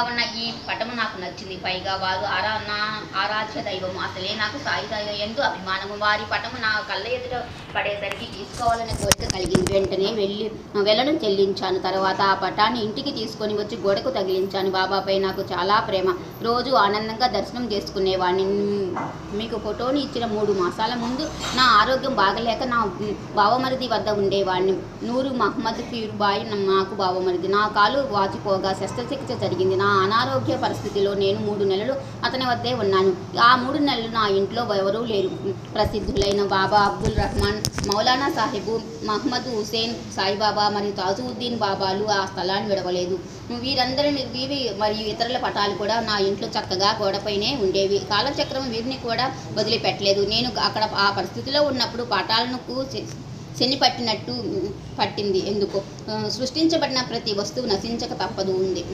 ఉన్న ఈ పటము నాకు నచ్చింది. పైగా వారు ఆరా నా దైవము. అసలే నాకు సాయి దైవం ఎందు అభిమానము. వారి పటము నా కళ్ళ ఎదుట పడేసరికి తీసుకోవాలనే కోరిక కలిగింది. వెంటనే వెళ్ళి వెళ్ళడం చెల్లించాను. తర్వాత ఆ పటాన్ని ఇంటికి తీసుకొని వచ్చి గోడకు తగిలించాను. బాబాపై నాకు చాలా ప్రేమ. రోజు ఆనందంగా దర్శనం చేసుకునేవాడిని మీకు ఫోటోని ఇచ్చిన మూడు మాసాల ముందు నా ఆరోగ్యం బాగలేక నా బావమరిది వద్ద ఉండేవాడిని నూరు మహమ్మద్ ఫీర్ బాయ్ నాకు బావమరిది. నా కాలు వాచిపోగా శస్త్రచికిత్స జరిగింది. నా అనారోగ్య పరిస్థితిలో నేను మూడు నెలలు అతని వద్దే ఉన్నాను. ఆ మూడు నెలలు నా ఇంట్లో ఎవరూ లేరు. ప్రసిద్ధులైన బాబా అబ్దుల్ రహమాన్ మౌలానా సాహెబు మహమ్మద్ హుసేన్ సాయిబాబా మరియు తాజుద్దీన్ బాబాలు ఆ స్థలాన్ని విడవలేదు. వీరందరిని వీరి మరియు ఇతరుల పటాలు కూడా నా ఇంట్లో చక్కగా గోడపైనే ఉండేవి. కాలచక్రం వీరిని కూడా వదిలిపెట్టలేదు. నేను అక్కడ ఆ పరిస్థితిలో ఉన్నప్పుడు పటాలను శని పట్టినట్టు పట్టింది. ఎందుకు? సృష్టించబడిన ప్రతి వస్తువు నశించక తప్పదు ఉంది.